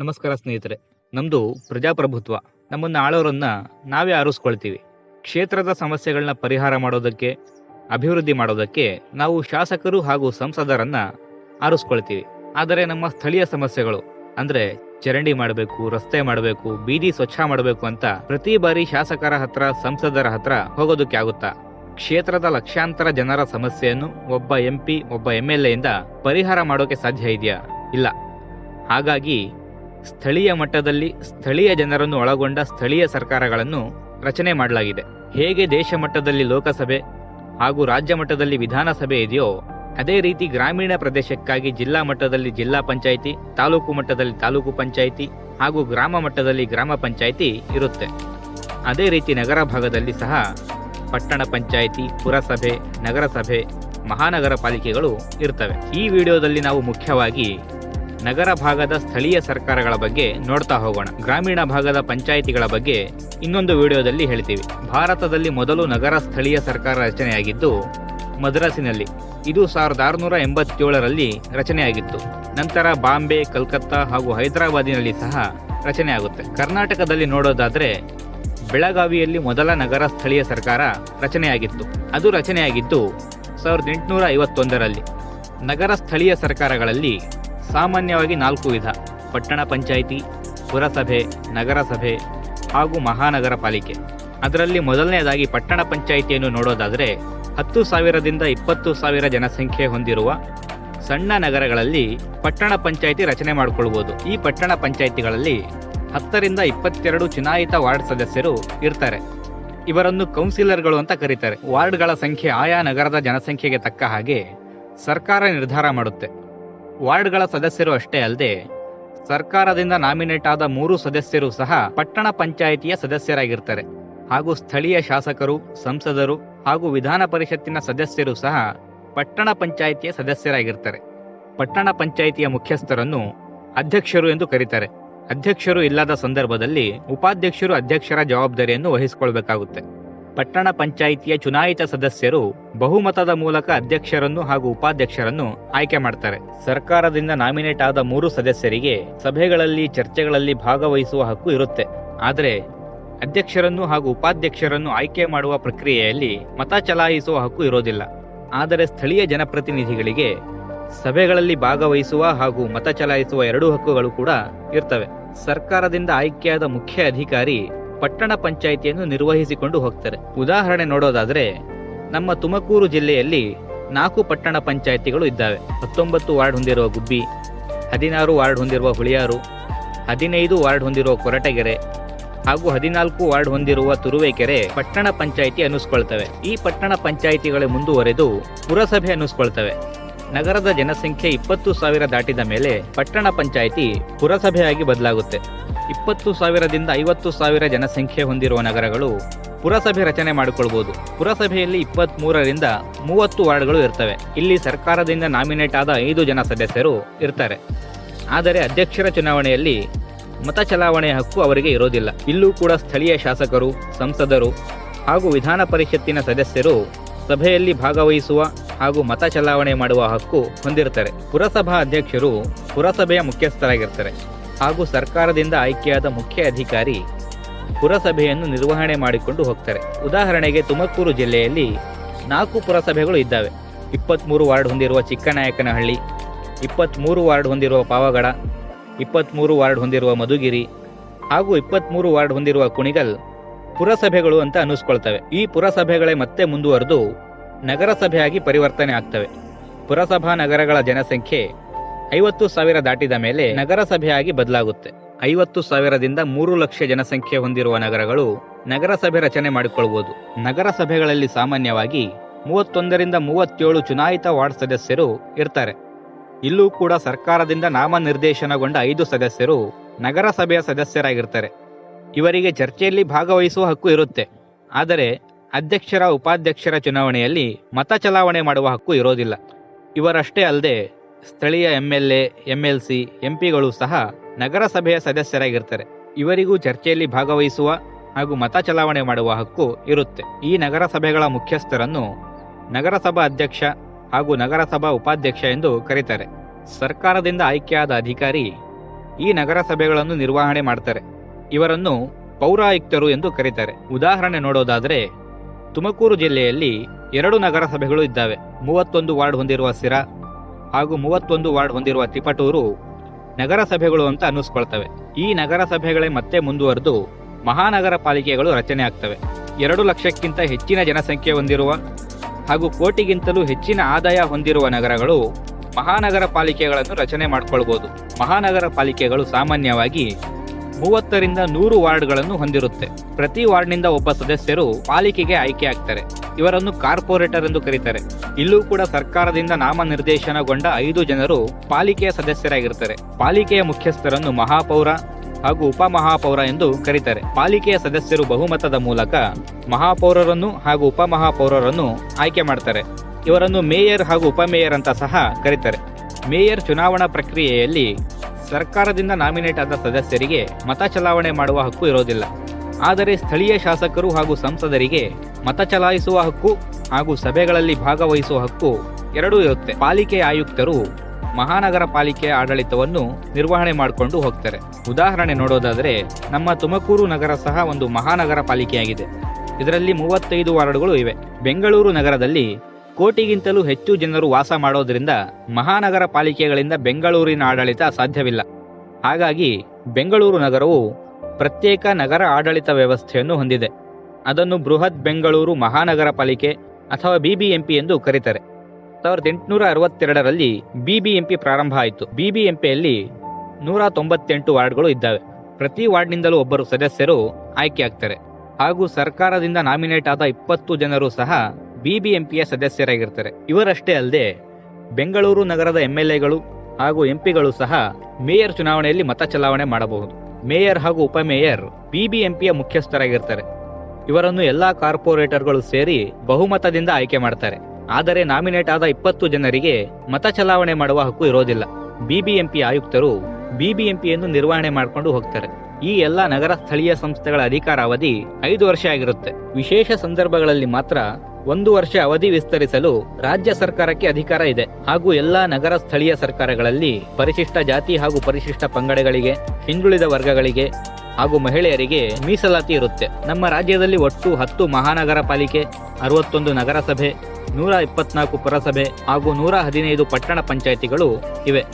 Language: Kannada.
ನಮಸ್ಕಾರ ಸ್ನೇಹಿತರೆ ನಮ್ಮದು ಪ್ರಜಾಪ್ರಭುತ್ವ, ನಮ್ಮನ್ನು ಆಳೋರನ್ನ ನಾವೇ ಆರಿಸ್ಕೊಳ್ತೀವಿ. ಕ್ಷೇತ್ರದ ಸಮಸ್ಯೆಗಳನ್ನ ಪರಿಹಾರ ಮಾಡೋದಕ್ಕೆ, ಅಭಿವೃದ್ಧಿ ಮಾಡೋದಕ್ಕೆ ನಾವು ಶಾಸಕರು ಹಾಗೂ ಸಂಸದರನ್ನ ಆರಿಸ್ಕೊಳ್ತೀವಿ. ಆದರೆ ನಮ್ಮ ಸ್ಥಳೀಯ ಸಮಸ್ಯೆಗಳು, ಅಂದ್ರೆ ಚರಂಡಿ ಮಾಡಬೇಕು, ರಸ್ತೆ ಮಾಡಬೇಕು, ಬೀದಿ ಸ್ವಚ್ಛ ಮಾಡಬೇಕು ಅಂತ ಪ್ರತಿ ಬಾರಿ ಶಾಸಕರ ಹತ್ರ, ಸಂಸದರ ಹತ್ರ ಹೋಗೋದಕ್ಕೆ ಆಗುತ್ತಾ? ಕ್ಷೇತ್ರದ ಲಕ್ಷಾಂತರ ಜನರ ಸಮಸ್ಯೆಯನ್ನು ಒಬ್ಬ ಎಂ ಪಿ, ಒಬ್ಬ ಎಂ ಎಲ್ ಎಯಿಂದ ಪರಿಹಾರ ಮಾಡೋಕೆ ಸಾಧ್ಯ ಇದೆಯಾ? ಇಲ್ಲ. ಹಾಗಾಗಿ ಸ್ಥಳೀಯ ಮಟ್ಟದಲ್ಲಿ ಸ್ಥಳೀಯ ಜನರನ್ನು ಒಳಗೊಂಡ ಸ್ಥಳೀಯ ಸರ್ಕಾರಗಳನ್ನು ರಚನೆ ಮಾಡಲಾಗಿದೆ. ಹೇಗೆ ದೇಶ ಮಟ್ಟದಲ್ಲಿ ಲೋಕಸಭೆ ಹಾಗೂ ರಾಜ್ಯ ಮಟ್ಟದಲ್ಲಿ ವಿಧಾನಸಭೆ ಇದೆಯೋ ಅದೇ ರೀತಿ ಗ್ರಾಮೀಣ ಪ್ರದೇಶಕ್ಕಾಗಿ ಜಿಲ್ಲಾ ಮಟ್ಟದಲ್ಲಿ ಜಿಲ್ಲಾ ಪಂಚಾಯಿತಿ, ತಾಲೂಕು ಮಟ್ಟದಲ್ಲಿ ತಾಲೂಕು ಪಂಚಾಯಿತಿ ಹಾಗೂ ಗ್ರಾಮ ಮಟ್ಟದಲ್ಲಿ ಗ್ರಾಮ ಪಂಚಾಯಿತಿ ಇರುತ್ತೆ. ಅದೇ ರೀತಿ ನಗರ ಭಾಗದಲ್ಲಿ ಸಹ ಪಟ್ಟಣ ಪಂಚಾಯಿತಿ, ಪುರಸಭೆ, ನಗರಸಭೆ ಮಹಾನಗರ ಪಾಲಿಕೆಗಳು ಇರ್ತವೆ. ಈ ವಿಡಿಯೋದಲ್ಲಿ ನಾವು ಮುಖ್ಯವಾಗಿ ನಗರ ಭಾಗದ ಸ್ಥಳೀಯ ಸರ್ಕಾರಗಳ ಬಗ್ಗೆ ನೋಡ್ತಾ ಹೋಗೋಣ. ಗ್ರಾಮೀಣ ಭಾಗದ ಪಂಚಾಯಿತಿಗಳ ಬಗ್ಗೆ ಇನ್ನೊಂದು ವಿಡಿಯೋದಲ್ಲಿ ಹೇಳ್ತೀವಿ. ಭಾರತದಲ್ಲಿ ಮೊದಲು ನಗರ ಸ್ಥಳೀಯ ಸರ್ಕಾರ ರಚನೆಯಾಗಿದ್ದು, ಮದ್ರಾಸಿನಲ್ಲಿ. ಇದು ಸಾವಿರದ ಆರುನೂರ ಎಂಬತ್ತೇಳರಲ್ಲಿ ರಚನೆಯಾಗಿತ್ತು. ನಂತರ ಬಾಂಬೆ, ಕಲ್ಕತ್ತಾ ಹಾಗೂ ಹೈದರಾಬಾದಿನಲ್ಲಿ ಸಹ ರಚನೆಯಾಗುತ್ತೆ. ಕರ್ನಾಟಕದಲ್ಲಿ ನೋಡೋದಾದ್ರೆ, ಬೆಳಗಾವಿಯಲ್ಲಿ ಮೊದಲ ನಗರ ಸ್ಥಳೀಯ ಸರ್ಕಾರ ರಚನೆಯಾಗಿತ್ತು. ಅದು ರಚನೆಯಾಗಿದ್ದು, ಸಾವಿರದ ಎಂಟುನೂರ ಐವತ್ತೊಂದರಲ್ಲಿ. ನಗರ ಸ್ಥಳೀಯ ಸರ್ಕಾರಗಳಲ್ಲಿ ಸಾಮಾನ್ಯವಾಗಿ ನಾಲ್ಕು ವಿಧ. ಪಟ್ಟಣ ಪಂಚಾಯಿತಿ, ಪುರಸಭೆ, ನಗರಸಭೆ ಹಾಗೂ ಮಹಾನಗರ ಪಾಲಿಕೆ. ಅದರಲ್ಲಿ ಮೊದಲನೆಯದಾಗಿ ಪಟ್ಟಣ ಪಂಚಾಯಿತಿಯನ್ನು ನೋಡೋದಾದರೆ ಹತ್ತು ಸಾವಿರದಿಂದ ಇಪ್ಪತ್ತು ಸಾವಿರ ಜನಸಂಖ್ಯೆ ಹೊಂದಿರುವ ಸಣ್ಣ ನಗರಗಳಲ್ಲಿ ಪಟ್ಟಣ ಪಂಚಾಯಿತಿ ರಚನೆ ಮಾಡಿಕೊಳ್ಬೋದು. ಈ ಪಟ್ಟಣ ಪಂಚಾಯಿತಿಗಳಲ್ಲಿ ಹತ್ತರಿಂದ ಇಪ್ಪತ್ತೆರಡು ಚುನಾಯಿತ ವಾರ್ಡ್ ಸದಸ್ಯರು ಇರ್ತಾರೆ. ಇವರನ್ನು ಕೌನ್ಸಿಲರ್ಗಳು ಅಂತ ಕರೀತಾರೆ. ವಾರ್ಡ್ಗಳ ಸಂಖ್ಯೆ ಆಯಾ ನಗರದ ಜನಸಂಖ್ಯೆಗೆ ತಕ್ಕ ಹಾಗೆ ಸರ್ಕಾರ ನಿರ್ಧಾರ ಮಾಡುತ್ತೆ. ವಾರ್ಡ್ಗಳ ಸದಸ್ಯರು ಅಷ್ಟೇ ಅಲ್ಲದೆ ಸರ್ಕಾರದಿಂದ ನಾಮಿನೇಟ್ ಆದ ಮೂರು ಸದಸ್ಯರು ಸಹ ಪಟ್ಟಣ ಪಂಚಾಯಿತಿಯ ಸದಸ್ಯರಾಗಿರ್ತಾರೆ. ಹಾಗೂ ಸ್ಥಳೀಯ ಶಾಸಕರು, ಸಂಸದರು ಹಾಗೂ ವಿಧಾನ ಪರಿಷತ್ತಿನ ಸದಸ್ಯರು ಸಹ ಪಟ್ಟಣ ಪಂಚಾಯಿತಿಯ ಸದಸ್ಯರಾಗಿರ್ತಾರೆ. ಪಟ್ಟಣ ಪಂಚಾಯಿತಿಯ ಮುಖ್ಯಸ್ಥರನ್ನು ಅಧ್ಯಕ್ಷರು ಎಂದು ಕರೀತಾರೆ. ಅಧ್ಯಕ್ಷರು ಇಲ್ಲದ ಸಂದರ್ಭದಲ್ಲಿ ಉಪಾಧ್ಯಕ್ಷರು ಅಧ್ಯಕ್ಷರ ಜವಾಬ್ದಾರಿಯನ್ನು ವಹಿಸಿಕೊಳ್ಬೇಕಾಗುತ್ತೆ. ಪಟ್ಟಣ ಪಂಚಾಯಿತಿಯ ಚುನಾಯಿತ ಸದಸ್ಯರು ಬಹುಮತದ ಮೂಲಕ ಅಧ್ಯಕ್ಷರನ್ನು ಹಾಗೂ ಉಪಾಧ್ಯಕ್ಷರನ್ನು ಆಯ್ಕೆ ಮಾಡ್ತಾರೆ. ಸರ್ಕಾರದಿಂದ ನಾಮಿನೇಟ್ ಆದ ಮೂರು ಸದಸ್ಯರಿಗೆ ಸಭೆಗಳಲ್ಲಿ ಚರ್ಚೆಗಳಲ್ಲಿ ಭಾಗವಹಿಸುವ ಹಕ್ಕು ಇರುತ್ತೆ. ಆದರೆ ಅಧ್ಯಕ್ಷರನ್ನು ಹಾಗೂ ಉಪಾಧ್ಯಕ್ಷರನ್ನು ಆಯ್ಕೆ ಮಾಡುವ ಪ್ರಕ್ರಿಯೆಯಲ್ಲಿ ಮತ ಚಲಾಯಿಸುವ ಹಕ್ಕು ಇರೋದಿಲ್ಲ. ಆದರೆ ಸ್ಥಳೀಯ ಜನಪ್ರತಿನಿಧಿಗಳಿಗೆ ಸಭೆಗಳಲ್ಲಿ ಭಾಗವಹಿಸುವ ಹಾಗೂ ಮತ ಚಲಾಯಿಸುವ ಎರಡೂ ಹಕ್ಕುಗಳು ಕೂಡ ಇರ್ತವೆ. ಸರ್ಕಾರದಿಂದ ಆಯ್ಕೆಯಾದ ಮುಖ್ಯ ಅಧಿಕಾರಿ ಪಟ್ಟಣ ಪಂಚಾಯಿತಿಯನ್ನು ನಿರ್ವಹಿಸಿಕೊಂಡು ಹೋಗ್ತಾರೆ. ಉದಾಹರಣೆ ನೋಡೋದಾದ್ರೆ, ನಮ್ಮ ತುಮಕೂರು ಜಿಲ್ಲೆಯಲ್ಲಿ ನಾಲ್ಕು ಪಟ್ಟಣ ಪಂಚಾಯಿತಿಗಳು ಇದ್ದಾವೆ. ಹತ್ತೊಂಬತ್ತು ವಾರ್ಡ್ ಹೊಂದಿರುವ ಗುಬ್ಬಿ, ಹದಿನಾರು ವಾರ್ಡ್ ಹೊಂದಿರುವ ಹುಳಿಯಾರು, ಹದಿನೈದು ವಾರ್ಡ್ ಹೊಂದಿರುವ ಕೊರಟಗೆರೆ ಹಾಗೂ ಹದಿನಾಲ್ಕು ವಾರ್ಡ್ ಹೊಂದಿರುವ ತುರುವೇಕೆರೆ ಪಟ್ಟಣ ಪಂಚಾಯಿತಿ ಅನ್ನಿಸ್ಕೊಳ್ತವೆ. ಈ ಪಟ್ಟಣ ಪಂಚಾಯಿತಿಗಳ ಮುಂದುವರೆದು ಪುರಸಭೆ ಅನ್ನಿಸ್ಕೊಳ್ತವೆ. ನಗರದ ಜನಸಂಖ್ಯೆ ಇಪ್ಪತ್ತು ಸಾವಿರ ದಾಟಿದ ಮೇಲೆ ಪಟ್ಟಣ ಪಂಚಾಯಿತಿ ಪುರಸಭೆಯಾಗಿ ಬದಲಾಗುತ್ತೆ. ಇಪ್ಪತ್ತು ಸಾವಿರದಿಂದ ಐವತ್ತು ಸಾವಿರ ಜನಸಂಖ್ಯೆ ಹೊಂದಿರುವ ನಗರಗಳು ಪುರಸಭೆ ರಚನೆ ಮಾಡಿಕೊಳ್ಬಹುದು ಪುರಸಭೆಯಲ್ಲಿ ಇಪ್ಪತ್ತ್ ಮೂರರಿಂದ ಮೂವತ್ತು ವಾರ್ಡ್ಗಳು ಇರ್ತವೆ. ಇಲ್ಲಿ ಸರ್ಕಾರದಿಂದ ನಾಮಿನೇಟ್ ಆದ ಐದು ಜನ ಸದಸ್ಯರು ಇರ್ತಾರೆ. ಆದರೆ ಅಧ್ಯಕ್ಷರ ಚುನಾವಣೆಯಲ್ಲಿ ಮತ ಚಲಾವಣೆಯ ಹಕ್ಕು ಅವರಿಗೆ ಇರೋದಿಲ್ಲ. ಇಲ್ಲೂ ಕೂಡ ಸ್ಥಳೀಯ ಶಾಸಕರು, ಸಂಸದರು ಹಾಗೂ ವಿಧಾನ ಪರಿಷತ್ತಿನ ಸದಸ್ಯರು ಸಭೆಯಲ್ಲಿ ಭಾಗವಹಿಸುವ ಹಾಗೂ ಮತ ಚಲಾವಣೆ ಮಾಡುವ ಹಕ್ಕು ಹೊಂದಿರ್ತಾರೆ. ಪುರಸಭಾ ಅಧ್ಯಕ್ಷರು ಪುರಸಭೆಯ ಮುಖ್ಯಸ್ಥರಾಗಿರ್ತಾರೆ. ಹಾಗೂ ಸರ್ಕಾರದಿಂದ ಆಯ್ಕೆಯಾದ ಮುಖ್ಯ ಅಧಿಕಾರಿ ಪುರಸಭೆಯನ್ನು ನಿರ್ವಹಣೆ ಮಾಡಿಕೊಂಡು ಹೋಗ್ತಾರೆ. ಉದಾಹರಣೆಗೆ ತುಮಕೂರು ಜಿಲ್ಲೆಯಲ್ಲಿ ನಾಲ್ಕು ಪುರಸಭೆಗಳು ಇದ್ದಾವೆ. ಇಪ್ಪತ್ತ್ಮೂರು ವಾರ್ಡ್ ಹೊಂದಿರುವ ಚಿಕ್ಕನಾಯಕನಹಳ್ಳಿ ಇಪ್ಪತ್ತ್ಮೂರು ವಾರ್ಡ್ ಹೊಂದಿರುವ ಪಾವಗಡ ಇಪ್ಪತ್ತ್ಮೂರು ವಾರ್ಡ್ ಹೊಂದಿರುವ ಮಧುಗಿರಿ ಹಾಗೂ ಇಪ್ಪತ್ತ್ಮೂರು ವಾರ್ಡ್ ಹೊಂದಿರುವ ಕುಣಿಗಲ್ ಪುರಸಭೆಗಳು ಅಂತ ಅನ್ನಿಸ್ಕೊಳ್ತವೆ. ಈ ಪುರಸಭೆಗಳೇ ಮತ್ತೆ ಮುಂದುವರೆದು ನಗರಸಭೆಯಾಗಿ ಪರಿವರ್ತನೆ ಆಗ್ತವೆ. ಪುರಸಭಾ ನಗರಗಳ ಜನಸಂಖ್ಯೆ ಐವತ್ತು ಸಾವಿರ ದಾಟಿದ ಮೇಲೆ ನಗರಸಭೆಯಾಗಿ ಬದಲಾಗುತ್ತೆ. ಐವತ್ತು ಸಾವಿರದಿಂದ ಮೂರು ಲಕ್ಷ ಜನಸಂಖ್ಯೆ ಹೊಂದಿರುವ ನಗರಗಳು ನಗರಸಭೆ ರಚನೆ ಮಾಡಿಕೊಳ್ಳಬಹುದು ನಗರಸಭೆಗಳಲ್ಲಿ ಸಾಮಾನ್ಯವಾಗಿ ಮೂವತ್ತೊಂದರಿಂದ ಮೂವತ್ತೇಳು ಚುನಾಯಿತ ವಾರ್ಡ್ ಸದಸ್ಯರು ಇರ್ತಾರೆ. ಇಲ್ಲೂ ಕೂಡ ಸರ್ಕಾರದಿಂದ ನಾಮನಿರ್ದೇಶನಗೊಂಡ ಐದು ಸದಸ್ಯರು ನಗರಸಭೆಯ ಸದಸ್ಯರಾಗಿರ್ತಾರೆ. ಇವರಿಗೆ ಚರ್ಚೆಯಲ್ಲಿ ಭಾಗವಹಿಸುವ ಹಕ್ಕು ಇರುತ್ತೆ. ಆದರೆ ಅಧ್ಯಕ್ಷರ, ಉಪಾಧ್ಯಕ್ಷರ ಚುನಾವಣೆಯಲ್ಲಿ ಮತ ಚಲಾವಣೆ ಮಾಡುವ ಹಕ್ಕು ಇರೋದಿಲ್ಲ. ಇವರಷ್ಟೇ ಅಲ್ಲದೆ ಸ್ಥಳೀಯ M L A M L C ಎಂಪಿಗಳು ಸಹ ನಗರಸಭೆಯ ಸದಸ್ಯರಾಗಿರ್ತಾರೆ. ಇವರಿಗೂ ಚರ್ಚೆಯಲ್ಲಿ ಭಾಗವಹಿಸುವ ಹಾಗೂ ಮತ ಚಲಾವಣೆ ಮಾಡುವ ಹಕ್ಕು ಇರುತ್ತೆ. ಈ ನಗರಸಭೆಗಳ ಮುಖ್ಯಸ್ಥರನ್ನು ನಗರಸಭಾ ಅಧ್ಯಕ್ಷ ಹಾಗೂ ನಗರಸಭಾ ಉಪಾಧ್ಯಕ್ಷ ಎಂದು ಕರೀತಾರೆ. ಸರ್ಕಾರದಿಂದ ಆಯ್ಕೆಯಾದ ಅಧಿಕಾರಿ ಈ ನಗರಸಭೆಗಳನ್ನು ನಿರ್ವಹಣೆ ಮಾಡ್ತಾರೆ. ಇವರನ್ನು ಪೌರಾಯುಕ್ತರು ಎಂದು ಕರೀತಾರೆ. ಉದಾಹರಣೆ ನೋಡೋದಾದರೆ, ತುಮಕೂರು ಜಿಲ್ಲೆಯಲ್ಲಿ ಎರಡು ನಗರಸಭೆಗಳು ಇದ್ದಾವೆ. ಮೂವತ್ತೊಂದು ವಾರ್ಡ್ ಹೊಂದಿರುವ ಸಿರಾ ಹಾಗೂ ಮೂವತ್ತೊಂದು ವಾರ್ಡ್ ಹೊಂದಿರುವ ತಿಪಟೂರು ನಗರಸಭೆಗಳು ಅಂತ ಅನ್ನಿಸ್ಕೊಳ್ತವೆ. ಈ ನಗರಸಭೆಗಳೇ ಮತ್ತೆ ಮುಂದುವರೆದು ಮಹಾನಗರ ಪಾಲಿಕೆಗಳು ರಚನೆ ಆಗ್ತವೆ. ಎರಡು ಲಕ್ಷಕ್ಕಿಂತ ಹೆಚ್ಚಿನ ಜನಸಂಖ್ಯೆ ಹೊಂದಿರುವ ಹಾಗೂ ಕೋಟಿಗಿಂತಲೂ ಹೆಚ್ಚಿನ ಆದಾಯ ಹೊಂದಿರುವ ನಗರಗಳು ಮಹಾನಗರ ಪಾಲಿಕೆಗಳನ್ನು ರಚನೆ ಮಾಡಿಕೊಳ್ಬಹುದು ಮಹಾನಗರ ಪಾಲಿಕೆಗಳು ಸಾಮಾನ್ಯವಾಗಿ ಮೂವತ್ತರಿಂದ ನೂರು ವಾರ್ಡ್ಗಳನ್ನು ಹೊಂದಿರುತ್ತೆ. ಪ್ರತಿ ವಾರ್ಡ್ನಿಂದ ಒಬ್ಬ ಸದಸ್ಯರು ಪಾಲಿಕೆಗೆ ಆಯ್ಕೆ ಆಗ್ತಾರೆ. ಇವರನ್ನು ಕಾರ್ಪೊರೇಟರ್ ಎಂದು ಕರೀತಾರೆ. ಇಲ್ಲೂ ಕೂಡ ಸರ್ಕಾರದಿಂದ ನಾಮನಿರ್ದೇಶನಗೊಂಡ ಐದು ಜನರು ಪಾಲಿಕೆಯ ಸದಸ್ಯರಾಗಿರ್ತಾರೆ. ಪಾಲಿಕೆಯ ಮುಖ್ಯಸ್ಥರನ್ನು ಮಹಾಪೌರ ಹಾಗೂ ಉಪಮಹಾಪೌರ ಎಂದು ಕರೀತಾರೆ. ಪಾಲಿಕೆಯ ಸದಸ್ಯರು ಬಹುಮತದ ಮೂಲಕ ಮಹಾಪೌರರನ್ನು ಹಾಗೂ ಉಪಮಹಾಪೌರರನ್ನು ಆಯ್ಕೆ ಮಾಡ್ತಾರೆ. ಇವರನ್ನು ಮೇಯರ್ ಹಾಗೂ ಉಪಮೇಯರ್ ಅಂತ ಸಹ ಕರೀತಾರೆ. ಮೇಯರ್ ಚುನಾವಣಾ ಪ್ರಕ್ರಿಯೆಯಲ್ಲಿ ಸರ್ಕಾರದಿಂದ ನಾಮಿನೇಟ್ ಆದ ಸದಸ್ಯರಿಗೆ ಮತ ಚಲಾವಣೆ ಮಾಡುವ ಹಕ್ಕು ಇರೋದಿಲ್ಲ. ಆದರೆ ಸ್ಥಳೀಯ ಶಾಸಕರು ಹಾಗೂ ಸಂಸದರಿಗೆ ಮತ ಚಲಾಯಿಸುವ ಹಕ್ಕು ಹಾಗೂ ಸಭೆಗಳಲ್ಲಿ ಭಾಗವಹಿಸುವ ಹಕ್ಕು ಎರಡೂ ಇರುತ್ತೆ. ಪಾಲಿಕೆ ಆಯುಕ್ತರು ಮಹಾನಗರ ಪಾಲಿಕೆಯ ಆಡಳಿತವನ್ನು ನಿರ್ವಹಣೆ ಮಾಡಿಕೊಂಡು ಹೋಗ್ತಾರೆ. ಉದಾಹರಣೆ ನೋಡೋದಾದರೆ ನಮ್ಮ ತುಮಕೂರು ನಗರ ಸಹ ಒಂದು ಮಹಾನಗರ ಪಾಲಿಕೆಯಾಗಿದೆ. ಇದರಲ್ಲಿ ಮೂವತ್ತೈದು ವಾರ್ಡ್ಗಳು ಇವೆ. ಬೆಂಗಳೂರು ನಗರದಲ್ಲಿ ಕೋಟಿಗಿಂತಲೂ ಹೆಚ್ಚು ಜನರು ವಾಸ ಮಾಡೋದ್ರಿಂದ ಮಹಾನಗರ ಪಾಲಿಕೆಗಳಿಂದ ಬೆಂಗಳೂರಿನ ಆಡಳಿತ ಸಾಧ್ಯವಿಲ್ಲ. ಹಾಗಾಗಿ ಬೆಂಗಳೂರು ನಗರವು ಪ್ರತ್ಯೇಕ ನಗರ ಆಡಳಿತ ವ್ಯವಸ್ಥೆಯನ್ನು ಹೊಂದಿದೆ. ಅದನ್ನು ಬೃಹತ್ ಬೆಂಗಳೂರು ಮಹಾನಗರ ಪಾಲಿಕೆ ಅಥವಾ ಬಿಬಿಎಂಪಿ ಎಂದು ಕರೀತಾರೆ. ಸಾವಿರದ ಎಂಟುನೂರ ಅರವತ್ತೆರಡರಲ್ಲಿ ಬಿಬಿಎಂಪಿ ಪ್ರಾರಂಭ ಆಯಿತು. ಬಿಬಿಎಂಪಿಯಲ್ಲಿ ನೂರ ತೊಂಬತ್ತೆಂಟು ವಾರ್ಡ್ಗಳು ಇದ್ದಾವೆ. ಪ್ರತಿ ವಾರ್ಡ್ನಿಂದಲೂ ಒಬ್ಬರು ಸದಸ್ಯರು ಆಯ್ಕೆ ಆಗ್ತಾರೆ. ಹಾಗೂ ಸರ್ಕಾರದಿಂದ ನಾಮಿನೇಟ್ ಆದ ಇಪ್ಪತ್ತು ಜನರು ಸಹ ಬಿಬಿಎಂಪಿಯ ಸದಸ್ಯರಾಗಿರ್ತಾರೆ. ಇವರಷ್ಟೇ ಅಲ್ಲದೆ ಬೆಂಗಳೂರು ನಗರದ ಎಂಎಲ್ಎಗಳು ಹಾಗೂ ಎಂಪಿಗಳು ಸಹ ಮೇಯರ್ ಚುನಾವಣೆಯಲ್ಲಿ ಮತ ಚಲಾವಣೆ ಮಾಡಬಹುದು. ಮೇಯರ್ ಹಾಗೂ ಉಪಮೇಯರ್ ಬಿಬಿಎಂಪಿಯ ಮುಖ್ಯಸ್ಥರಾಗಿರ್ತಾರೆ. ಇವರನ್ನು ಎಲ್ಲಾ ಕಾರ್ಪೊರೇಟರ್ಗಳು ಸೇರಿ ಬಹುಮತದಿಂದ ಆಯ್ಕೆ ಮಾಡ್ತಾರೆ. ಆದರೆ ನಾಮಿನೇಟ್ ಆದ ಇಪ್ಪತ್ತು ಜನರಿಗೆ ಮತ ಚಲಾವಣೆ ಮಾಡುವ ಹಕ್ಕು ಇರೋದಿಲ್ಲ. ಬಿಬಿಎಂಪಿ ಆಯುಕ್ತರು ಬಿಬಿಎಂಪಿಯನ್ನು ನಿರ್ವಹಣೆ ಮಾಡಿಕೊಂಡು ಹೋಗ್ತಾರೆ. ಈ ಎಲ್ಲ ನಗರ ಸ್ಥಳೀಯ ಸಂಸ್ಥೆಗಳ ಅಧಿಕಾರ ಅವಧಿ ಐದು ವರ್ಷ ಆಗಿರುತ್ತೆ. ವಿಶೇಷ ಸಂದರ್ಭಗಳಲ್ಲಿ ಮಾತ್ರ ಒಂದು ವರ್ಷ ಅವಧಿ ವಿಸ್ತರಿಸಲು ರಾಜ್ಯ ಸರ್ಕಾರಕ್ಕೆ ಅಧಿಕಾರ ಇದೆ. ಹಾಗೂ ಎಲ್ಲಾ ನಗರ ಸ್ಥಳೀಯ ಸರ್ಕಾರಗಳಲ್ಲಿ ಪರಿಶಿಷ್ಟ ಜಾತಿ ಹಾಗೂ ಪರಿಶಿಷ್ಟ ಪಂಗಡಗಳಿಗೆ, ಹಿಂದುಳಿದ ವರ್ಗಗಳಿಗೆ ಹಾಗೂ ಮಹಿಳೆಯರಿಗೆ ಮೀಸಲಾತಿ ಇರುತ್ತೆ. ನಮ್ಮ ರಾಜ್ಯದಲ್ಲಿ ಒಟ್ಟು ಹತ್ತು ಮಹಾನಗರ ಪಾಲಿಕೆ ಅರವತ್ತೊಂದು ನಗರಸಭೆ, ನೂರ ಇಪ್ಪತ್ನಾಲ್ಕು ಪುರಸಭೆ ಹಾಗೂ ನೂರ ಹದಿನೈದು ಪಟ್ಟಣ ಪಂಚಾಯಿತಿಗಳು ಇವೆ.